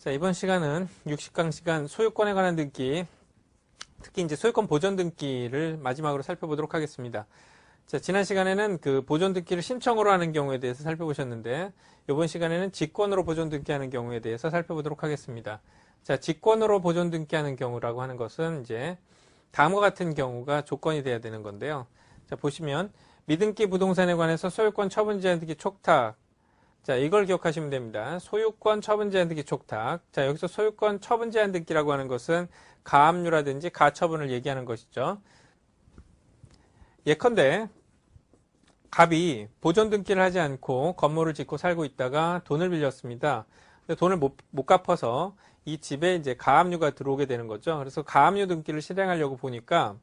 자, 이번 시간은 60강 시간 소유권에 관한 등기, 특히 이제 소유권 보존 등기를 마지막으로 살펴보도록 하겠습니다. 자, 지난 시간에는 그 보존 등기를 신청으로 하는 경우에 대해서 살펴보셨는데, 이번 시간에는 직권으로 보존 등기하는 경우에 대해서 살펴보도록 하겠습니다. 자, 직권으로 보존 등기하는 경우라고 하는 것은 이제 다음과 같은 경우가 조건이 돼야 되는 건데요. 자, 보시면 미등기 부동산에 관해서 소유권 처분 제한 등기 촉탁. 자, 이걸 기억하시면 됩니다. 소유권 처분 제한 등기 촉탁. 자, 여기서 소유권 처분 제한 등기라고 하는 것은 가압류라든지 가처분을 얘기하는 것이죠. 예컨대 갑이 보존 등기를 하지 않고 건물을 짓고 살고 있다가 돈을 빌렸습니다. 근데 돈을 못, 못 갚아서 이 집에 이제 가압류가 들어오게 되는 거죠. 그래서 가압류 등기를 실행하려고 보니까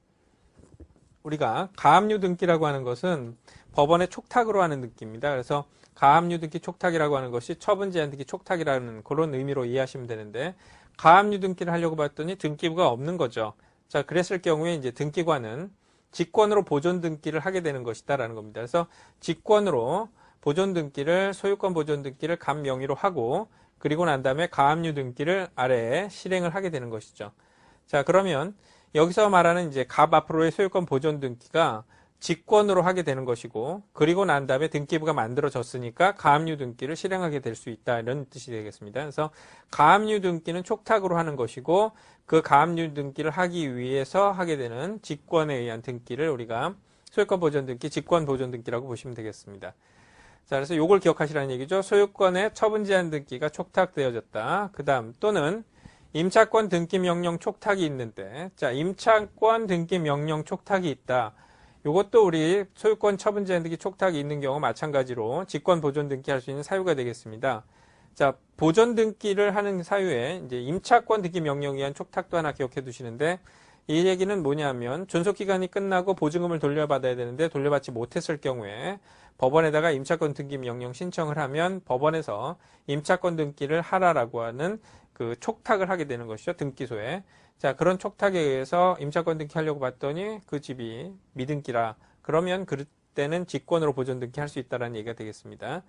우리가 가압류 등기라고 하는 것은 법원의 촉탁으로 하는 등기입니다. 그래서 가압류 등기 촉탁이라고 하는 것이 처분 제한 등기 촉탁이라는 그런 의미로 이해하시면 되는데 가압류 등기를 하려고 봤더니 등기부가 없는 거죠. 자, 그랬을 경우에 이제 등기관은 직권으로 보존 등기를 하게 되는 것이다라는 겁니다. 그래서 직권으로 보존 등기를 소유권 보존 등기를 감 명의로 하고 그리고 난 다음에 가압류 등기를 아래에 실행을 하게 되는 것이죠. 자, 그러면 여기서 말하는 이제 갑 앞으로의 소유권 보존 등기가 직권으로 하게 되는 것이고 그리고 난 다음에 등기부가 만들어졌으니까 가압류 등기를 실행하게 될 수 있다 이런 뜻이 되겠습니다. 그래서 가압류 등기는 촉탁으로 하는 것이고 그 가압류 등기를 하기 위해서 하게 되는 직권에 의한 등기를 우리가 소유권 보존 등기, 직권 보존 등기라고 보시면 되겠습니다. 자, 그래서 요걸 기억하시라는 얘기죠. 소유권의 처분 제한 등기가 촉탁되어졌다. 그 다음 또는 임차권 등기 명령 촉탁이 있는데 자, 임차권 등기 명령 촉탁이 있다. 요것도 우리 소유권 처분 제한 등기 촉탁이 있는 경우 마찬가지로 직권 보존 등기 할 수 있는 사유가 되겠습니다. 자, 보존 등기를 하는 사유에 이제 임차권 등기 명령에 의한 촉탁도 하나 기억해 두시는데 이 얘기는 뭐냐면 존속 기간이 끝나고 보증금을 돌려받아야 되는데 돌려받지 못했을 경우에 법원에다가 임차권 등기 명령 신청을 하면 법원에서 임차권 등기를 하라라고 하는 그 촉탁을 하게 되는 것이죠. 등기소에. 자, 그런 촉탁에 의해서 임차권 등기 하려고 봤더니 그 집이 미등기라. 그러면 그때는 직권으로 보존 등기 할 수 있다라는 얘기가 되겠습니다.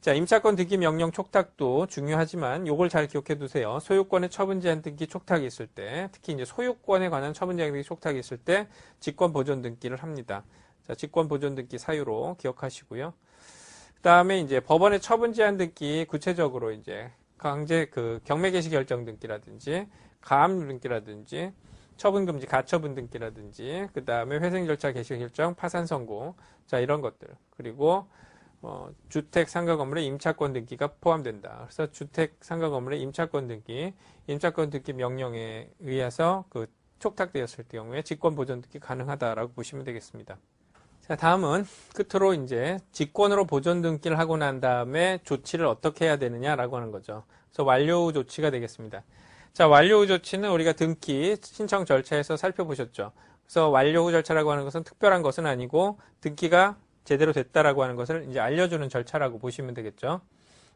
자, 임차권 등기 명령 촉탁도 중요하지만 요걸 잘 기억해 두세요. 소유권의 처분 제한 등기 촉탁이 있을 때, 특히 이제 소유권에 관한 처분 제한 등기 촉탁이 있을 때 직권 보존 등기를 합니다. 자, 직권 보존 등기 사유로 기억하시고요. 그다음에 이제 법원의 처분 제한 등기 구체적으로 이제 강제 그 경매 개시 결정 등기라든지 가압류 등기라든지 처분 금지 가처분 등기라든지 그다음에 회생 절차 개시 결정 파산 선고 자 이런 것들 그리고 어, 주택 상가 건물의 임차권 등기가 포함된다. 그래서 주택 상가 건물의 임차권 등기, 임차권 등기 명령에 의해서 그 촉탁되었을 경우에 직권 보존 등기 가능하다라고 보시면 되겠습니다. 자, 다음은 끝으로 이제 직권으로 보존 등기를 하고 난 다음에 조치를 어떻게 해야 되느냐라고 하는 거죠. 그래서 완료 후 조치가 되겠습니다. 자, 완료 후 조치는 우리가 등기 신청 절차에서 살펴보셨죠. 그래서 완료 후 절차라고 하는 것은 특별한 것은 아니고 등기가 제대로 됐다라고 하는 것을 이제 알려주는 절차라고 보시면 되겠죠.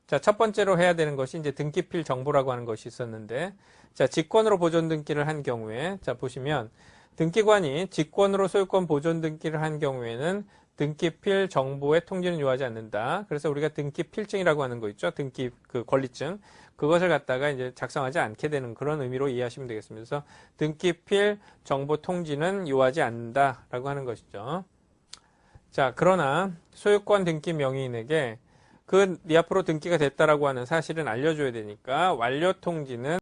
자, 첫 번째로 해야 되는 것이 이제 등기필 정보라고 하는 것이 있었는데, 자, 직권으로 보존 등기를 한 경우에, 자, 보시면, 등기관이 직권으로 소유권 보존 등기를 한 경우에는 등기필 정보의 통지는 요하지 않는다. 그래서 우리가 등기필증이라고 하는 거 있죠. 등기 그 권리증. 그것을 갖다가 이제 작성하지 않게 되는 그런 의미로 이해하시면 되겠습니다. 그래서 등기필 정보 통지는 요하지 않는다라고 하는 것이죠. 자, 그러나 소유권 등기 명의인에게 그 네 앞으로 등기가 됐다라고 하는 사실은 알려줘야 되니까 완료 통지는